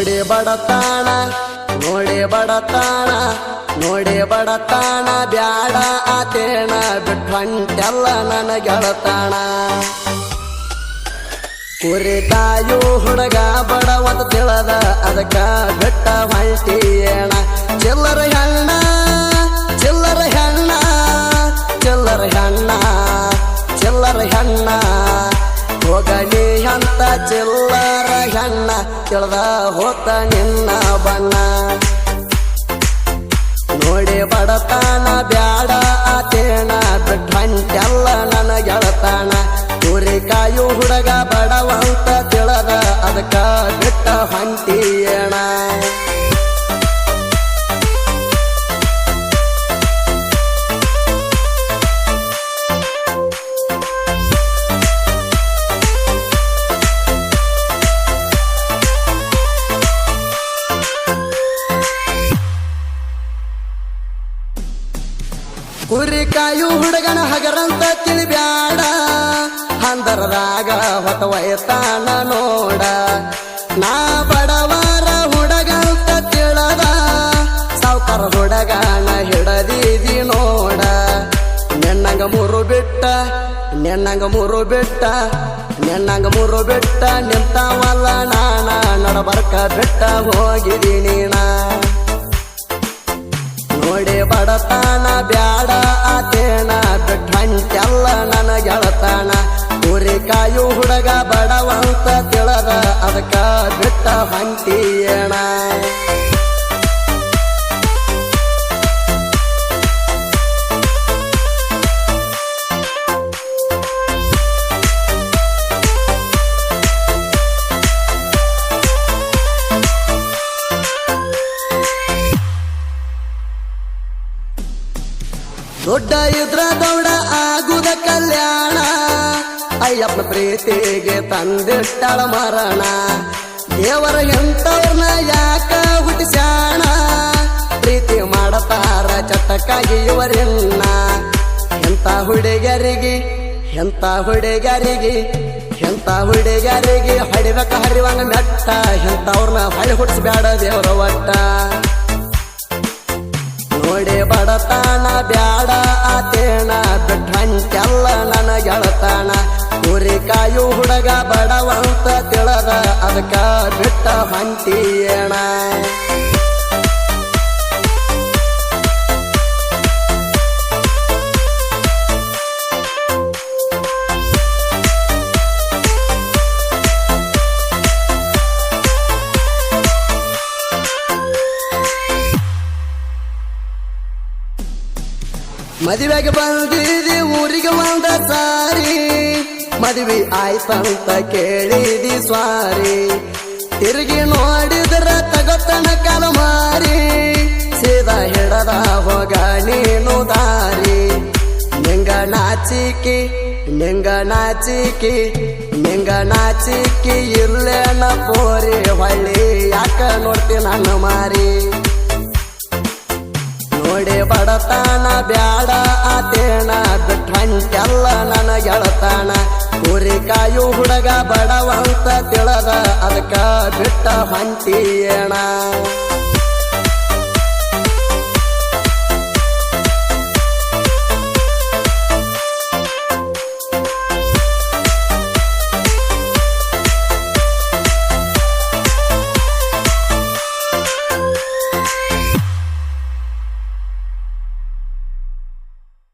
ನೋಡಿ ಬಡತಾಣ ನೋಡಿ ಬಡತಾಣ ನೋಡಿ ಬಡತಾಣ, ಬ್ಯಾಡ ಆತೇಣ ಬಿಟ್ಟು ಹೊಂಟೆಲ್ಲ ಗೆಳತಾಣ ಕುರಿತಾಯು ಹುಡುಗ ಬಡವತ ತಿಳದ, ಅದಕ್ಕ ಹೋತ ನಿನ್ನ ಬಣ್ಣ. ನೋಡಿ ಬಡತಾನ ಬ್ಯಾಡ ಆತೇಣ ಬಿಟ್ಟು ನನ ಗೆಳತಾನ. ಊರಿ ಕಾಯು ಹುಡುಗ ಬಡವಂತ ತಿಳದ, ಅದಕ್ಕ ಬಿಟ್ಟ ಹೊಂಟಿಯೇಣ ಕುರಿ ಕಾಯು ಹುಡುಗನ ಹಗರಂತ ತಿಳಿಬ್ಯಾಡ. ಹಂದರದಾಗ ಹೊತ್ತ ವಯಸ್ಸಾನ ನೋಡ. ನಾ ಬಡವರ ಹುಡುಗಂತ ತಿಳದ ಸಾವುಕಾರ ಹುಡುಗನ ಹಿಡದಿದಿ ನೋಡ. ನೆನ್ನಂಗ ಮೂರು ಬಿಟ್ಟ ನೆನ್ನಂಗ ಮೂರು ಬಿಟ್ಟ ನೆನ್ನಂಗ ಮೂರು ಬಿಟ್ಟ, ನಿಂತವಲ್ಲ ನಾನ, ನಡಬರ್ಕ ಬಿಟ್ಟ ಹೋಗಿದ್ದೀನಿ ನಾ. ನೋಡಿ ಬಡತಾನ ಬ್ಯಾಡ ಆತೇನ ಬಿಟ್ಟು ನನ ಗೆಳತಾನ ಕಾಯು ಹುಡುಗ ಬಡವಂತ ತಿಳದ ಅದಕ್ಕ ಬಿಟ್ಟ ಹೊಂಟಿಯೇಣ ದೊಡ್ಡ ಇದ್ರ ದೌಡ ಆಗುದ ಕಲ್ಯಾಣ. ಅಯ್ಯಪ್ಪ ಪ್ರೀತಿಗೆ ತಂದಿಟ್ಟಳ ಮರಣ. ದೇವರ ಎಂತವ್ರನ್ನ ಯಾಕ ಹುಟ್ಟಿಸ್ಯಾಣ? ಪ್ರೀತಿ ಮಾಡತಾರ ಚಟಕ್ಕಾಗಿ ಇವರೆನ್ನ. ಎಂತ ಹುಡುಗರಿಗೆ ಎಂತ ಹುಡುಗರಿಗೆ ಎಂತ ಹುಡುಗರಿಗೆ ಹೊಡಿಬೇಕ ಹರಿವಂಗ ಮೆಟ್ಟ ಎಂತವ್ರನ್ನ ಹಳಿ ಹುಟ್ಟಿಸ್ಬೇಡ ದೇವರ ಒಟ್ಟ. ನೋಡಿ ಬಡತಾನ ಬ್ಯಾಡ ತಿಳದ ಅದಕ್ಕ ಬಿಟ್ಟ ಹೊಂಟಿಯೇಣ ಮದುವೆಗೆ ಬಂದಿದಿ ಊರಿಗೆ ಒಂದ ಸಾರಿ ಮದುವೆ ಆಯ್ತಂತ ಕೇಳಿದಿ ಸ್ವಾರಿ. ತಿರುಗಿ ನೋಡಿದ್ರ ತಗೋತನ ಕಾಲ ಮಾರಿ. ಸೀದಾ ಹಿಡದ ಹೋಗ ನೀನು ದಾರಿ. ನಿಂಗ ನಾಚಿಕಿ ನಿಂಗ ನಾಚಿಕಿ ನಿಂಗ ನಾಚಿಕಿ ಪೋರಿ ಹೊಳ್ಳಿ ಯಾಕ ನೋಡ್ತಿ ನನ್ನ ಮಾರಿ? ನೋಡಿ ಬಡತನ ಬ್ಯಾಡ ಆತೇನ ಬಿಟ್ಟು ಹೊಂಟೆಲ್ಲ ನನ್ನ ಗೆಳತಾನ ಕಾಯು ಹುಡುಗ ಬಡವಂತ ತಿಳದ ಅದಕ್ಕ ಬಿಟ್ಟ ಹೊಂಟಿಯೇಣ